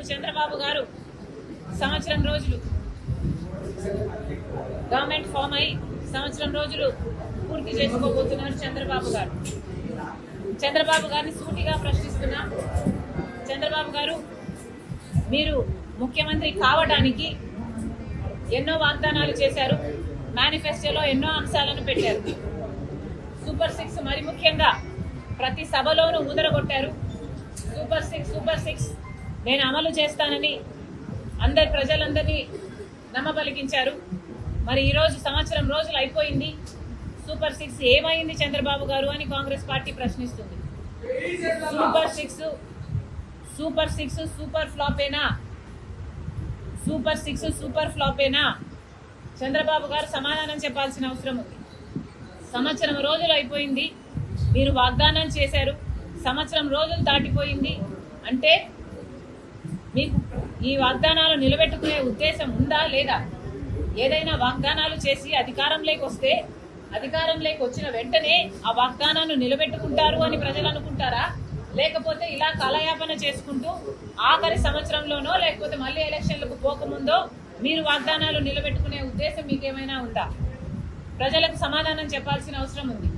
రేపు చంద్రబాబు గారు సంవత్సరం రోజులు గవర్నమెంట్ ఫామ్ అయి సంవత్సరం రోజులు పూర్తి చేసుకోబోతున్నారు చంద్రబాబు గారు. చంద్రబాబు గారిని సూటిగా ప్రశ్నిస్తున్నా చంద్రబాబు గారు మీరు ముఖ్యమంత్రి కావడానికి ఎన్నో వాగ్దానాలు చేశారు మేనిఫెస్టోలో ఎన్నో అంశాలను పెట్టారు. సూపర్ సిక్స్ మరి ముఖ్యంగా ప్రతి సభలోనూ ఉదరగొట్టారు సూపర్ సిక్స్ సూపర్ సిక్స్ నేను అమలు చేస్తానని అందరి ప్రజలందరినీ నమ్మబలికించారు మరి ఈరోజు సంవత్సరం రోజులు అయిపోయింది. సూపర్ సిక్స్ ఏమైంది చంద్రబాబు గారు అని Congress party ప్రశ్నిస్తుంది. Super six super six super ఫ్లాపేనా? Super six super ఫ్లాపేనా? చంద్రబాబు గారు సమాధానం చెప్పాల్సిన అవసరం ఉంది. సంవత్సరం రోజులు అయిపోయింది. మీరు వాగ్దానం చేశారు. సంవత్సరం రోజులు దాటిపోయింది. అంటే మీకు ఈ వాగ్దానాలు నిలబెట్టుకునే ఉద్దేశం ఉందా లేదా? ఏదైనా వాగ్దానాలు చేసి అధికారంలోకి వస్తే అధికారంలోకి వచ్చిన వెంటనే ఆ వాగ్దానాన్ని నిలబెట్టుకుంటారు అని ప్రజలు అనుకుంటారా? లేకపోతే ఇలా కాలయాపన చేసుకుంటూ ఆఖరి సంవత్సరంలోనో లేకపోతే మళ్ళీ ఎలక్షన్లకు పోకముందో మీరు వాగ్దానాలు నిలబెట్టుకునే ఉద్దేశం మీకేమైనా ఉందా? ప్రజలకు సమాధానం చెప్పాల్సిన అవసరం ఉంది.